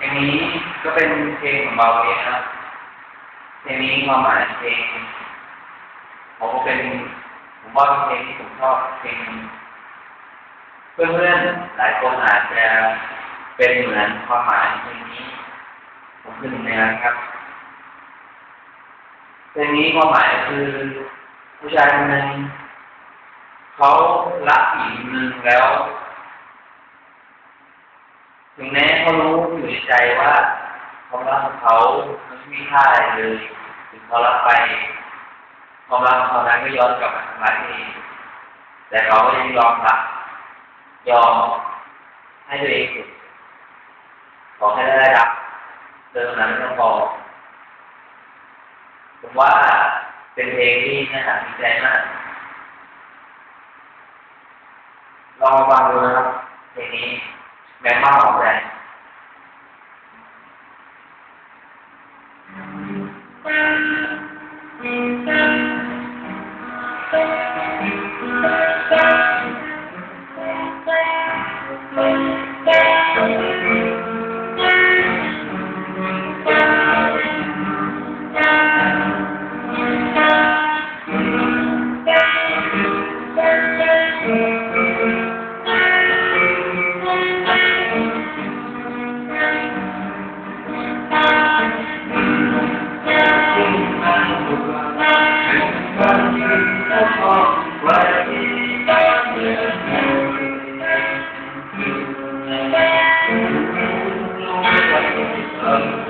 เพลงนี้ก็เป็นเพลงของเบาเองครับเพลงนี้ความหมายเพลงผมก็เป็นผมว่าเป็นเพลงที่ผมชอบเพลงเพื่อนๆหลายคนอาจจะเป็นเหมือนความหมายเพลงนี้ ผมคือหนึ่งในนั้นครับเพลงนี้ความหมายคือผู้ชายคนหนึ่งเขารักหญิงหนึ่งแล้ว ถึงแม้เขารู้อยู่ในใจว่าความรักของเขาไม่มีค่าอะไรเลยถึงเขารักไปความรักของเขานั้นก็ย้อนกลับมาทำร้ายเองแต่เขาก็ยังยอมรับยอมให้ตัวเองสุดขอให้ได้รับเดิมนั้นก็พอผมว่าเป็นเพลงที่น่าสนใจมากลองฟังดูนะครับเพลงนี้ their mouth and Um,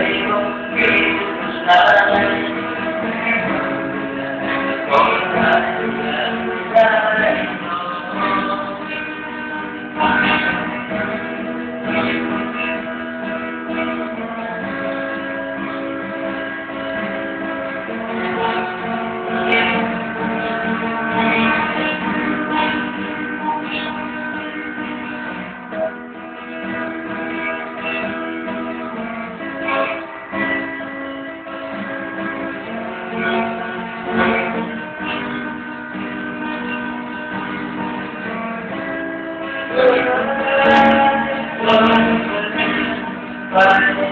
Bye.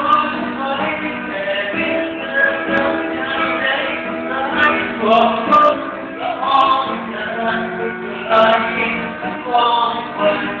Thank you.